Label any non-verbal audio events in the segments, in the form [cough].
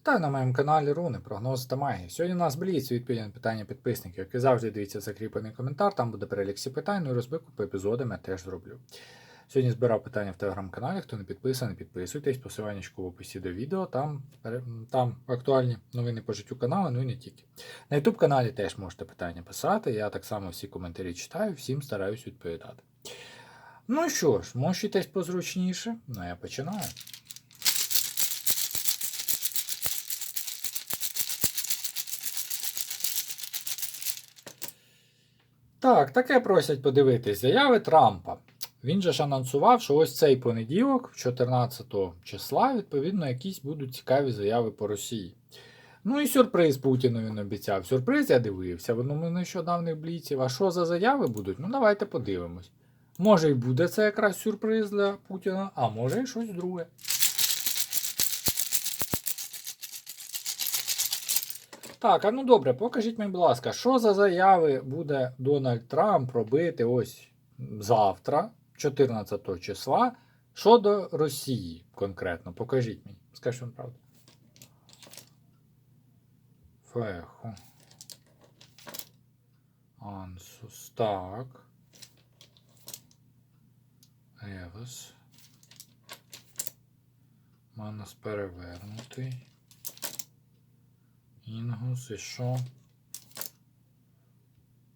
Вітаю на моєму каналі Руни, прогноз та магія. Сьогодні у нас бліц відповіді на питання підписників. Як і завжди, дивіться закріплений коментар, там буде перелік всіх питань, ну і розбивку по епізодам я теж зроблю. Сьогодні збирав питання в телеграм-каналі. Хто не підписаний, підписуйтесь, посилання в описі до відео, там, там актуальні новини по життю каналу, ну і не тільки. На YouTube каналі теж можете питання писати. Я так само всі коментарі читаю, всім стараюсь відповідати. Ну що ж, мощуйтесь позручніше, ну я починаю. Так, таке просять подивитись заяви Трампа. Він же ж анонсував, що ось цей понеділок, 14 числа, відповідно, якісь будуть цікаві заяви по Росії. Ну і сюрприз Путіну він обіцяв. Сюрприз я дивився, воно ми нещодавних бліців. А що за заяви будуть? Ну давайте подивимось. Може і буде це якраз сюрприз для Путіна, а може і щось друге. Так, а ну добре, покажіть мені, будь ласка, що за заяви буде Дональд Трамп робити ось завтра, 14 числа, щодо Росії конкретно? Покажіть мені. Скажіть вам правду. Феху. Ансус. Так. Евес. Манус перевернутий. Інгус і що?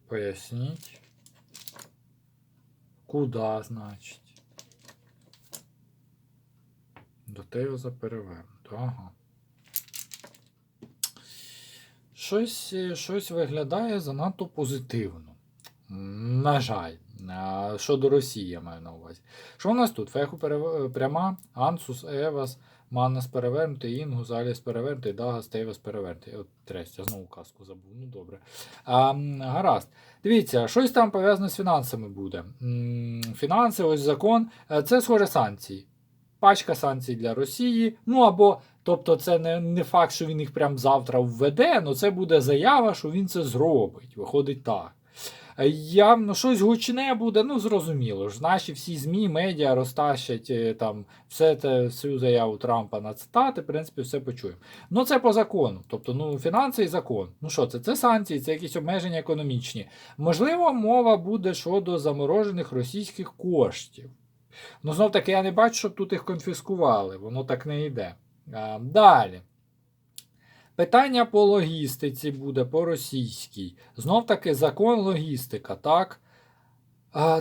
Поясніть. Куда, значить? До Теоза перевернуто. Ага. Щось, е, щось виглядає занадто позитивно. На жаль. Щодо Росії, я маю на увазі. Що у нас тут? Феху пряма, Ансус, Евас, Маннас перевернутий, Інгус, Аліс перевернутий, Дагас, Тейвас перевернутий. От тресть, я знову казку забув. Ну добре. А, гаразд. Дивіться, щось там пов'язане з фінансами буде. Фінанси, ось закон. Е, Це схоже санкції. Пачка санкцій для Росії. Ну або, тобто, це не, не факт, що він їх прям завтра введе, але це буде заява, що він це зробить. Виходить так. Е, Явно щось гучне буде, ну зрозуміло ж. Наші всі ЗМІ, медіа розтащать е, там все це, всю заяву Трампа на цитати, в принципі, все почуємо. Ну це по закону. Тобто, ну, фінанси і закон. Ну що це? Це санкції, це якісь обмеження економічні. Можливо, мова буде щодо заморожених російських коштів. Ну, знов таки, я не бачу, щоб тут їх конфіскували, воно так не йде. А, далі. Питання по логістиці буде по російській. Знов таки закон логістика, так?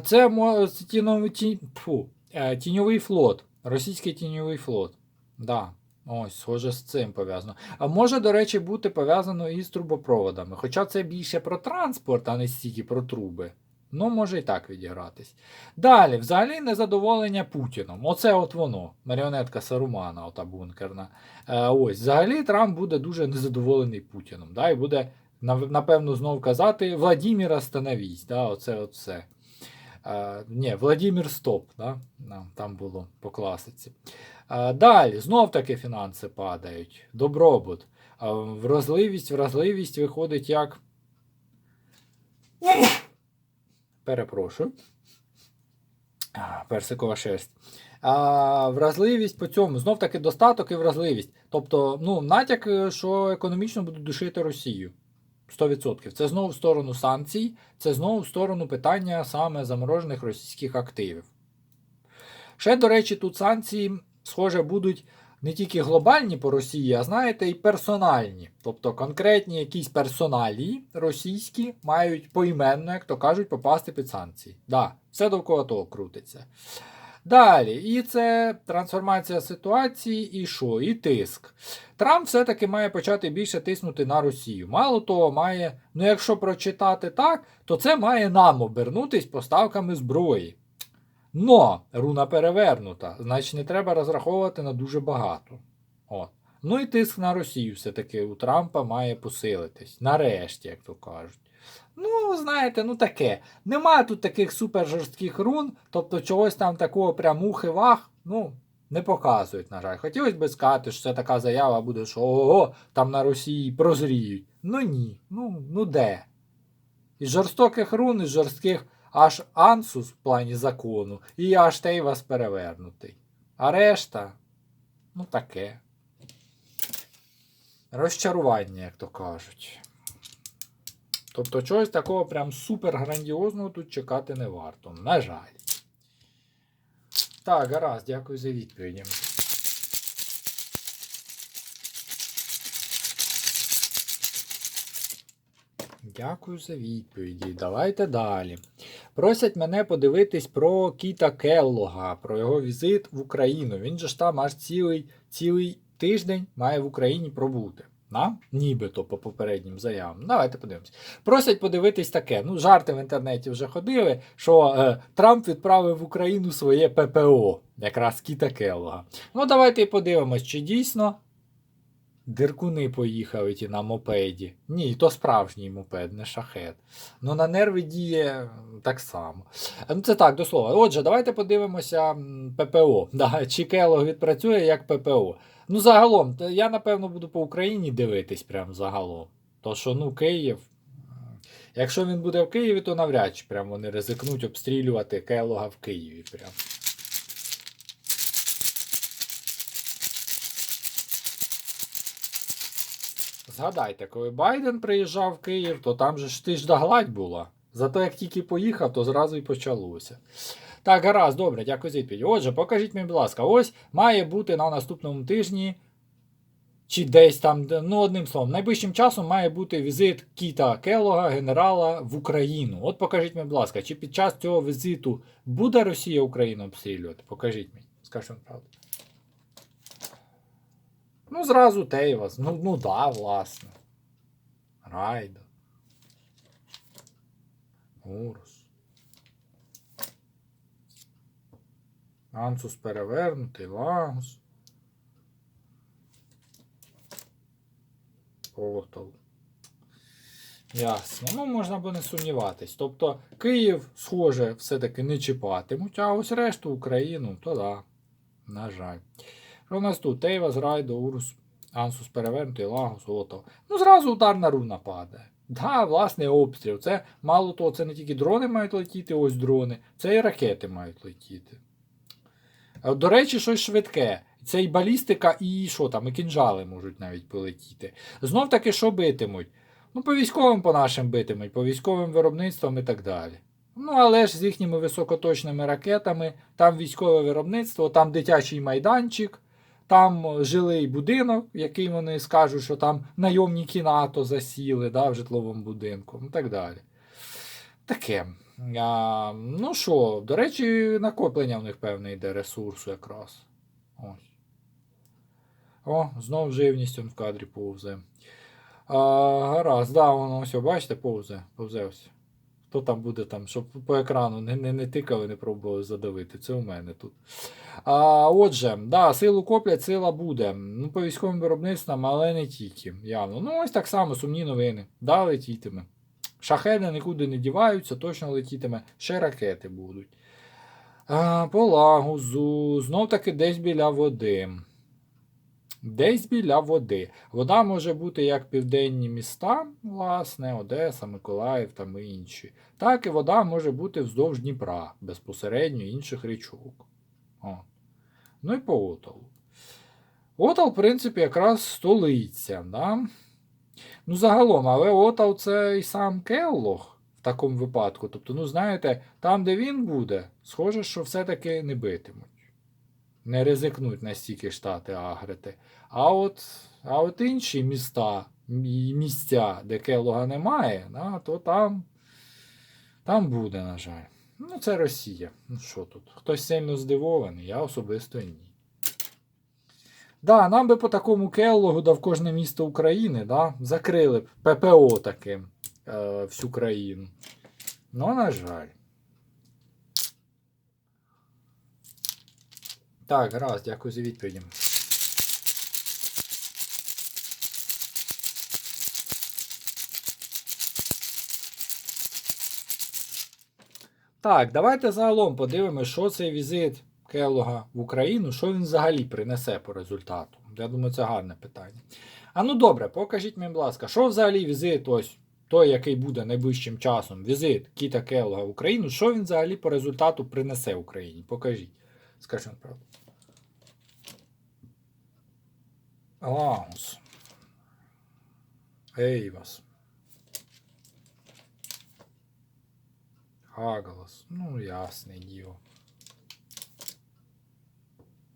Це мо- це ті, тьфу, е, тіньовий флот. Російський тіньовий флот. Да. Ось, схоже, з цим пов'язано. А може, до речі, бути пов'язано і з трубопроводами. Хоча це більше про транспорт, а не стільки про труби. Ну, може і так відігратись. Далі, взагалі, незадоволення Путіном. Оце от воно. Маріонетка Сарумана, ота бункерна. Е, ось, взагалі, Трамп буде дуже незадоволений Путіном. Да, і буде, напевно, знов казати Владіміра становісь. Да, оце от. Е, ні, Владимир Стоп, да? Там було по класиці. Е, далі, знов таки фінанси падають. Добробут. Е, вразливість, вразливість виходить як. Перепрошую. Персикова шерсть. А, вразливість по цьому, знов таки достаток і вразливість. Тобто, ну, натяк, е, що економічно будуть душити Росію. 100%. Це знову в сторону санкцій, це знову в сторону питання саме заморожених російських активів. Ще, до речі, тут санкції, схоже, будуть не тільки глобальні по Росії, а знаєте, і персональні. Тобто конкретні якісь персоналії російські мають поіменно, як то кажуть, попасти під санкції. Да, все довкола того крутиться. Далі, і це трансформація ситуації, і що? І тиск. Трамп все-таки має почати більше тиснути на Росію. Мало того, має, ну якщо прочитати так, то це має нам обернутись поставками зброї. Но руна перевернута, значить не треба розраховувати на дуже багато. От. Ну і тиск на Росію все-таки у Трампа має посилитись. Нарешті, як то кажуть. Ну, знаєте, ну таке. Немає тут таких супер жорстких рун, тобто чогось там такого прям ухи-вах, ну, не показують, на жаль. Хотілося б сказати, що це така заява буде, що ого, там на Росії прозріють. Ну ні, ну, ну де? Із жорстоких рун, із жорстких аж Ансус в плані закону, і аж Тейвас перевернутий. А решта, ну таке. розчарування, як то кажуть. Тобто чогось такого прям супер грандіозного тут чекати не варто. На жаль. Так, гаразд, дякую за відповіді. Дякую за відповіді. Давайте далі. Просять мене подивитись про Кіта Келлога, про його візит в Україну. Він же ж там аж цілий, цілий тиждень має в Україні пробути. На? Нібито по попереднім заявам. Давайте подивимось. Просять подивитись таке. Ну, жарти в інтернеті вже ходили, що е, Трамп відправив в Україну своє ППО, якраз Кіта Келлога. Ну, давайте і подивимось, чи дійсно Диркуни поїхали ті на мопеді. Ні, то справжній мопед, не шахет. Ну на нерви діє так само. Ну це так, до слова. Отже, давайте подивимося ППО. [laughs] Да, чи Келог відпрацює як ППО. Ну, загалом, я напевно буду по Україні дивитись прям загалом. То що, ну, Київ. Якщо він буде в Києві, то навряд чи прям вони ризикнуть обстрілювати Келога в Києві. Прям. Згадайте, коли Байден приїжджав в Київ, то там же ж ти гладь була. Зато як тільки поїхав, то зразу і почалося. Так, гаразд, добре, дякую за відповідь. Отже, покажіть мені, будь ласка, ось має бути на наступному тижні, чи десь там, ну, одним словом, найближчим часом має бути візит Кіта Келлога, генерала, в Україну. От покажіть мені, будь ласка, чи під час цього візиту буде Росія Україну обстрілювати? Покажіть мені, скажіть вам правду. Ну, зразу Тейвас. Ну, ну да, власне. Райдо. Урус. Ансус перевернутий, Лагус. Портал. Ясно. Ну, можна би не сумніватись. Тобто Київ, схоже, все-таки не чіпатимуть, а ось решту Україну, то да. На жаль. Що нас тут? Тейвас, Райдо, Урус, Ансус перевернутий, Лагус, Отов. Ну, зразу ударна руна падає. Да, власне, обстріл. Це мало того, це не тільки дрони мають летіти, ось дрони, це і ракети мають летіти. Е, До речі, щось швидке. Це і балістика, і що там, і кінжали можуть навіть полетіти. Знов таки, що битимуть? Ну, по військовим по нашим битимуть, по військовим виробництвам і так далі. Ну, але ж з їхніми високоточними ракетами, там військове виробництво, там дитячий майданчик, там жилий будинок, який вони скажуть, що там найомники НАТО засіли да, в житловому будинку, і так далі. Таке. А, ну що, до речі, накоплення в них певне йде ресурсу якраз. Ось. О, знов живність он в кадрі повзе. А, гаразд, да, воно ось, бачите, повзе, повзе ось. Хто там буде там, щоб по екрану не, не, не тикали, не пробували задавити. Це у мене тут. А, отже, да, силу коплять, сила буде. Ну, по військовим виробництвам, але не тільки. Явно. Ну, ось так само, сумні новини. Да, летітиме. Шахеди нікуди не діваються, точно летітиме. Ще ракети будуть. А, по лагузу, знов таки десь біля води. Десь біля води. Вода може бути як південні міста, власне, Одеса, Миколаїв там і інші. Так і вода може бути вздовж Дніпра, безпосередньо інших річок. О. Ну і по Оталу. Отал, в принципі, якраз столиця. Да? Ну, загалом, але Отал це і сам Келлог в такому випадку. Тобто, ну, знаєте, там, де він буде, схоже, що все-таки не битимуть. Не ризикнуть настільки штати агрити. А от, а от інші міста і місця, де Келлога немає, да, то там, там буде, на жаль. Ну, це Росія. Ну що тут? Хтось сильно здивований, я особисто ні. Да, нам би по такому Келлогу, да в кожне місто України, да, закрили б ППО таким е, всю країну. Ну, на жаль. Так, гаразд, дякую за відповіді. Так, давайте загалом подивимося, що цей візит Келлога в Україну, що він взагалі принесе по результату. Я думаю, це гарне питання. А ну добре, покажіть мені, будь ласка, що взагалі візит, ось той, який буде найближчим часом, візит Кіта Келлога в Україну, що він взагалі по результату принесе Україні? Покажіть. Скажіть правду. Лагус. Ейвас. Хагалас. Ну, ясне діло.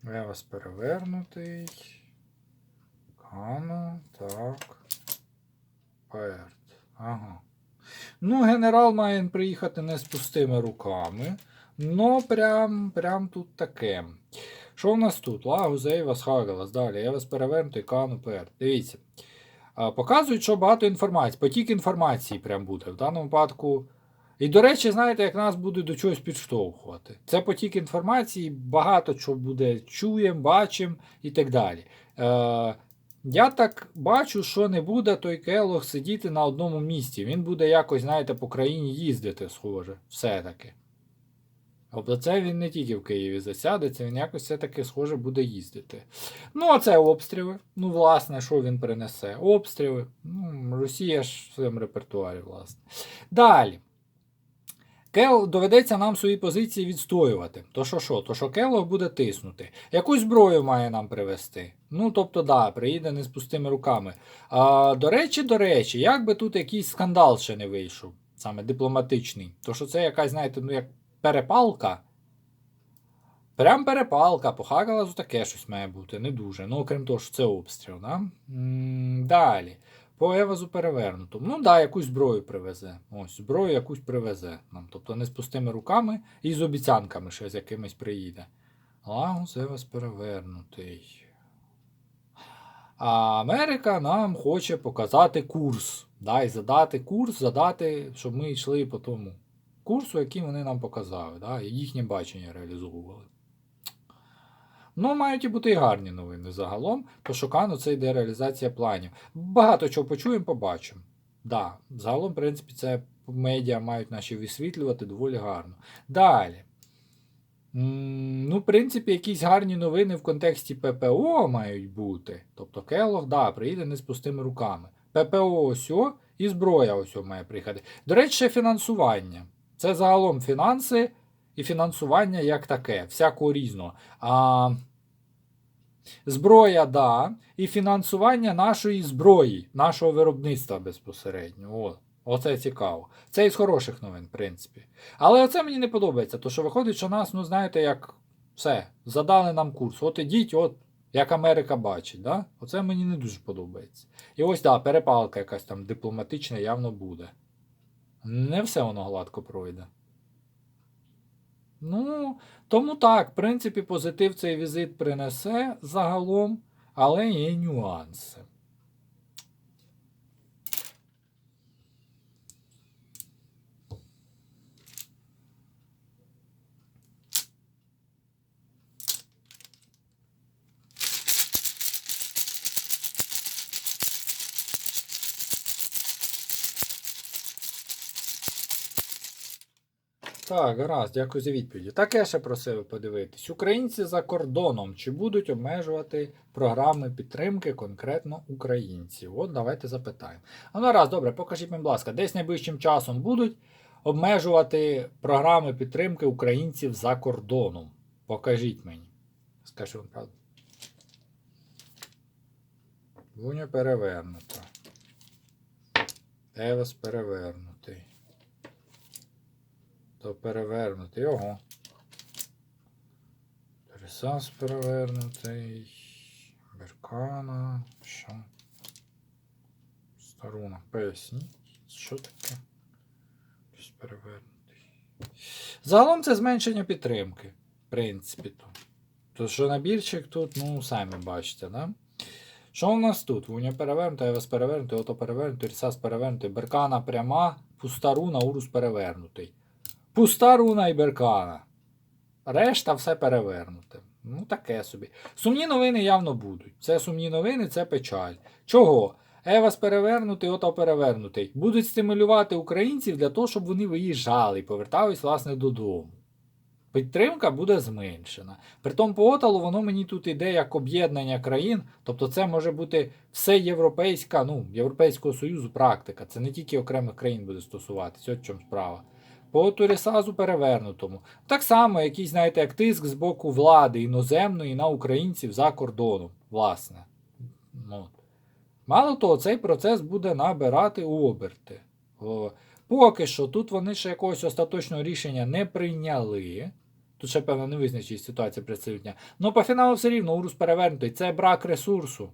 Евас перевернутий. Кано, так. Перт. Ага. Ну, генерал має приїхати не з пустими руками. Ну, прям, прям тут таке. Що в нас тут? Лагус, Ейвас, Хагалас. Далі. Евас перевернутий, Кано, Перт. Дивіться. Показують, що багато інформації. Потік інформації прям буде. В даному випадку. І, до речі, знаєте, як нас буде до чогось підштовхувати. Це потік інформації, багато чого буде чуємо, бачимо і так далі. Е, я так бачу, що не буде той Келлог сидіти на одному місці. Він буде якось, знаєте, по країні їздити, схоже, все-таки. Тобто це він не тільки в Києві засядеться, він якось все-таки, схоже, буде їздити. Ну, а це обстріли. Ну, власне, що він принесе? Обстріли. Ну, Росія ж в своєму репертуарі, власне. Далі. Кел доведеться нам свої позиції відстоювати. То що що? То що Келлог буде тиснути. Якусь зброю має нам привезти. Ну, тобто, да, приїде не з пустими руками. А, до речі, до речі, як би тут якийсь скандал ще не вийшов, саме дипломатичний. То що це якась, знаєте, ну як перепалка. Прям перепалка, по Хагалазу таке щось має бути, не дуже. Ну, окрім того, що це обстріл. Да? Далі. По Евазу перевернутому. Ну, да, якусь зброю привезе. Ось, зброю якусь привезе нам. Тобто не з пустими руками і з обіцянками ще з якимись приїде. Лагус Евас перевернутий. А Америка нам хоче показати курс. Да, і задати курс, задати, щоб ми йшли по тому курсу, який вони нам показали. Да, їхнє бачення реалізовували. Ну, мають і бути і гарні новини загалом, то шукано це йде реалізація планів. Багато чого почуємо, побачимо. Да, загалом, в принципі, це медіа мають наші висвітлювати доволі гарно. Далі. Ну, в принципі, якісь гарні новини в контексті ППО мають бути. Тобто Келлог, да, приїде не з пустими руками. ППО ось о, і зброя ось о має приїхати. До речі, фінансування. Це загалом фінанси і фінансування як таке, всякого різного. А, зброя, да, і фінансування нашої зброї, нашого виробництва безпосередньо. О, оце цікаво. Це із хороших новин, в принципі. Але оце мені не подобається, то що виходить, що нас, ну знаєте, як все, задали нам курс. От ідіть, от як Америка бачить. Да? Оце мені не дуже подобається. І ось так, да, перепалка якась там дипломатична явно буде. Не все воно гладко пройде. Ну, тому так, в принципі, позитив цей візит принесе загалом, але є нюанси. Так, гаразд, дякую за відповіді. Таке ще просив подивитись. Українці за кордоном чи будуть обмежувати програми підтримки конкретно українців? От давайте запитаємо. А ну раз, добре, покажіть, мені, будь ласка, десь найближчим часом будуть обмежувати програми підтримки українців за кордоном. Покажіть мені. Скажу вам правду. Перевернута. Евас перевернутий. То перевернутий. Ого. Пересас перевернутий. Беркана. Що? Старуна. Поясніть. Що таке? Щось перевернутий. Загалом це зменшення підтримки. В принципі. то. То що набірчик тут, ну, самі бачите, да? Що у нас тут? Вуня перевернута, Евес перевернутий, ото перевернутий, Рісас перевернутий, Беркана пряма, пуста руна, Урус перевернутий. Пуста руна і Беркана. Решта все перевернуте. Ну, таке собі. Сумні новини явно будуть. Це сумні новини, це печаль. Чого? Евас перевернутий, ото перевернутий. Будуть стимулювати українців для того, щоб вони виїжджали і повертались, власне, додому. Підтримка буде зменшена. Притом по оталу воно мені тут іде як об'єднання країн, тобто це може бути все європейська, ну, Європейського Союзу практика. Це не тільки окремих країн буде стосуватися, от в чому справа. По Турісазу перевернутому. Так само, якийсь, знаєте, як тиск з боку влади іноземної на українців за кордоном, власне. Ну, Мало того, цей процес буде набирати оберти. О, поки що тут вони ще якогось остаточного рішення не прийняли. Тут ще, певно, не визначить ситуація присутня. Ну, по фіналу все рівно урус перевернутий. Це брак ресурсу.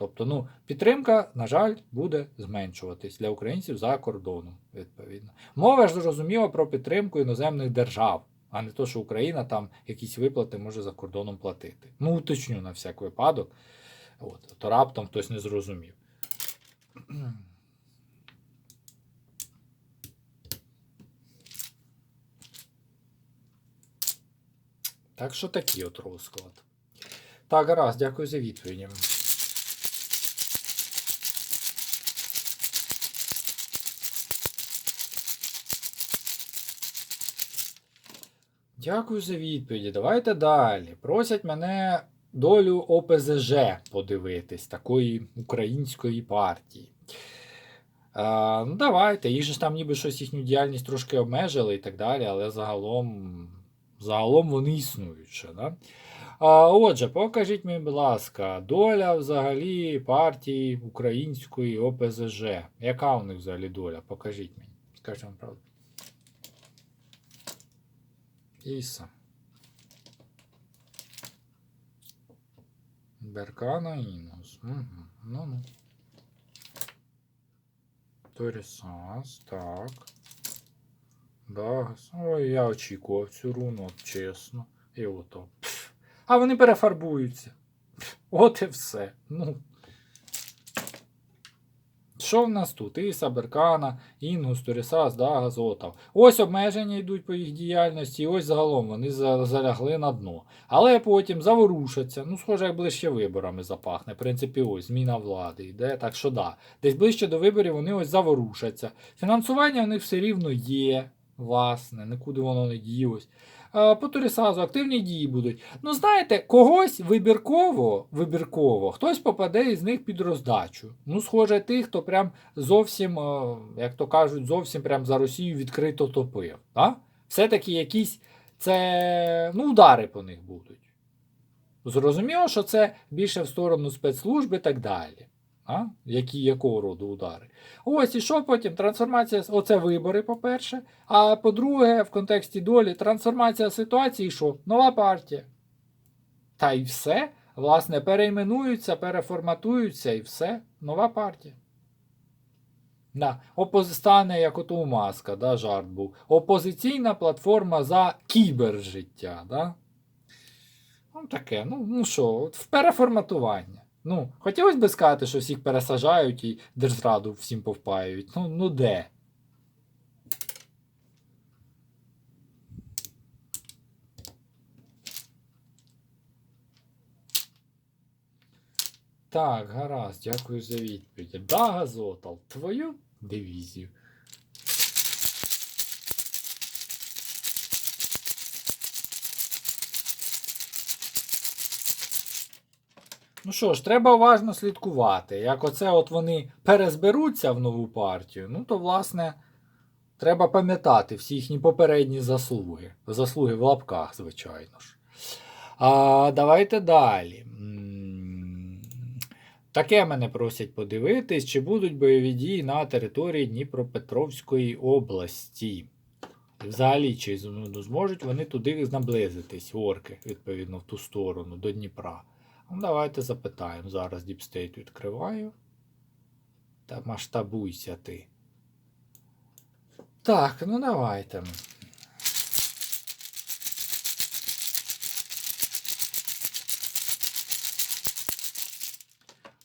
Тобто, ну, підтримка, на жаль, буде зменшуватись для українців за кордоном, відповідно. Мова ж зрозуміла про підтримку іноземних держав, а не то, що Україна там якісь виплати може за кордоном платити. Ну, уточню на всяк випадок. От, то раптом хтось не зрозумів. Так що такий от розклад. Так, гаразд, дякую за відповіді. Дякую за відповіді. Давайте далі. Просять мене долю ОПЗЖ подивитись, такої української партії. А, ну, давайте. Їх же ж там ніби щось їхню діяльність трошки обмежили і так далі, але загалом, загалом вони існують. Да? А, отже, покажіть мені, будь ласка, доля взагалі партії української ОПЗЖ. Яка у них взагалі доля? Покажіть мені. Скажіть вам правду. Іса. Беркана Інус. Угу. Ну ну. Торісас, так. Дагас. Ой, я очікував цю руну, от чесно. І ото. А вони перефарбуються. От і все. Ну. Що в нас тут? Іса, Беркана, Інгус, Торісас, Дагас, Отав. Ось обмеження йдуть по їх діяльності, і ось загалом вони залягли на дно. Але потім заворушаться. Ну, схоже, як ближче виборами запахне. В принципі, ось зміна влади йде. Так що да. Десь ближче до виборів вони ось заворушаться. Фінансування в них все рівно є, власне, нікуди воно не ділось. По Торісазу активні дії будуть. Ну, знаєте, когось вибірково, вибірково, хтось попаде із них під роздачу. Ну, схоже, тих, хто прям зовсім, як то кажуть, зовсім прям за Росію відкрито топив. Да? Все-таки якісь це ну, удари по них будуть. Зрозуміло, що це більше в сторону спецслужб і так далі. А? Які, якого роду удари? Ось і що потім? Трансформація, оце вибори, по-перше. А по-друге, в контексті долі, трансформація ситуації, що? Нова партія. Та й все. Власне, перейменуються, переформатуються і все. Нова партія. Да. Стане, як ото у маска, да, жарт був. Опозиційна платформа за кібержиття. Да? Ну, таке, ну, ну що, переформатування. Ну, хотілося б сказати, що всіх пересажають і держзраду всім повпаюють. Ну, ну де? Так, гаразд, дякую за відповідь. Да, Газотал, твою дивізію. Ну що ж, треба уважно слідкувати. Як оце от вони перезберуться в нову партію, ну то, власне, треба пам'ятати всі їхні попередні заслуги. Заслуги в лапках, звичайно ж. А, Давайте далі. Таке мене просять подивитись, чи будуть бойові дії на території Дніпропетровської області. Взагалі, чи ну, зможуть вони туди наблизитись, орки, відповідно, в ту сторону, до Дніпра. Ну, давайте запитаємо. Зараз Deep State відкриваю. Та масштабуйся ти. Так, ну давайте.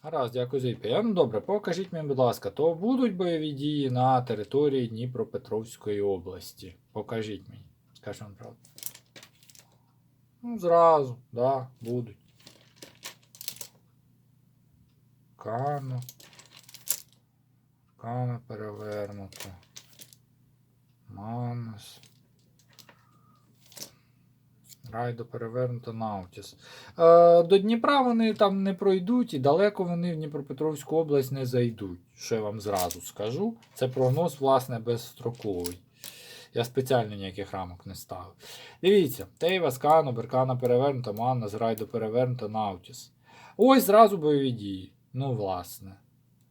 Гаразд, дякую за відповідь. Ну добре, покажіть мені, будь ласка, то будуть бойові дії на території Дніпропетровської області. Покажіть мені. Вам правду. Ну, зразу, да, будуть. Кано. Кано перевернуто. Манус. Райдо перевернуто Наутіс. Е, до Дніпра вони там не пройдуть і далеко вони в Дніпропетровську область не зайдуть. Що я вам зразу скажу. Це прогноз, власне, безстроковий. Я спеціально ніяких рамок не ставив. Дивіться, Тейва, Скано, Беркана перевернуто, Манна, Райдо перевернуто, Наутіс. Ось зразу бойові дії. Ну, власне.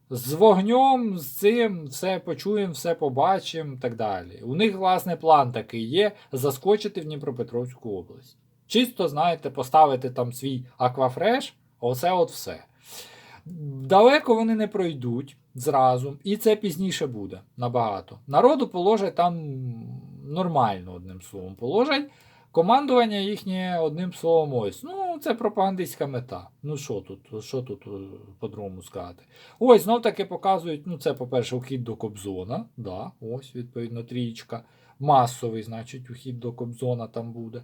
З вогнем, з цим все почуємо, все побачимо так далі. У них, власне, план такий є заскочити в Дніпропетровську область. Чисто, знаєте, поставити там свій аквафреш, оце от все. Далеко вони не пройдуть зразу, і це пізніше буде набагато. Народу положать там нормально, одним словом, положать. Командування їхнє одним словом ось. Ну, це пропагандистська мета. Ну що тут, що тут е, по-другому сказати? Ось, знов таки показують, ну це, по-перше, ухід до Кобзона. Да, ось, відповідно, трієчка. Масовий, значить, ухід до Кобзона там буде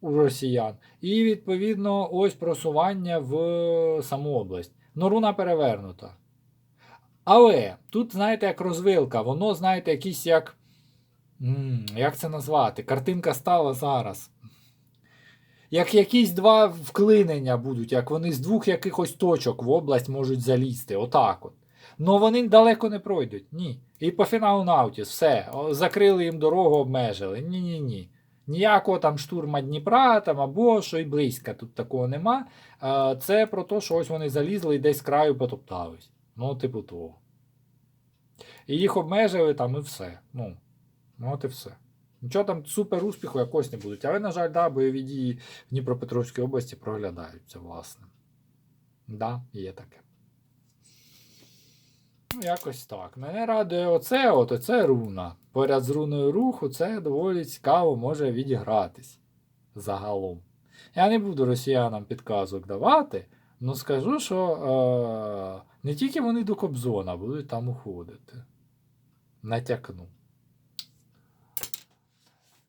у росіян. І, відповідно, ось просування в саму область. Ну, руна перевернута. Але тут, знаєте, як розвилка, воно, знаєте, якісь як. Як це назвати? Картинка стала зараз. Як якісь два вклинення будуть, як вони з двох якихось точок в область можуть залізти. Отак от. Ну вони далеко не пройдуть. Ні. І по фіналу Наутіс, все. Закрили їм дорогу, обмежили. Ні-ні ні. Ніякого там штурма Дніпра там або що й близько, тут такого нема. Це про те, що ось вони залізли і десь з краю потоптались. Ну, типу того. І їх обмежили там і все. Ну, ну от і все. Нічого там супер успіху якось не будуть. Але, на жаль, да, бойові дії в Дніпропетровській області проглядаються, власне. Да, є таке. Ну, якось так. Мене радує оце, от оце руна. Поряд з руною руху це доволі цікаво може відігратись загалом. Я не буду росіянам підказок давати, але скажу, що е- не тільки вони до Кобзона будуть там уходити. Натякну.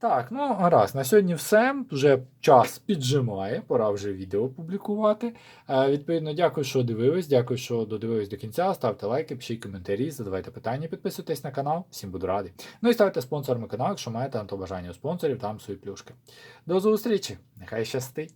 Так, ну гаразд, на сьогодні все. Вже час піджимає, пора вже відео публікувати. Е, відповідно, дякую, що дивились. Дякую, що додивились до кінця. Ставте лайки, пишіть коментарі, задавайте питання, підписуйтесь на канал. Всім буду радий. Ну і ставте спонсорами каналу, якщо маєте на то бажання у спонсорів, там свої плюшки. До зустрічі! Нехай щастить!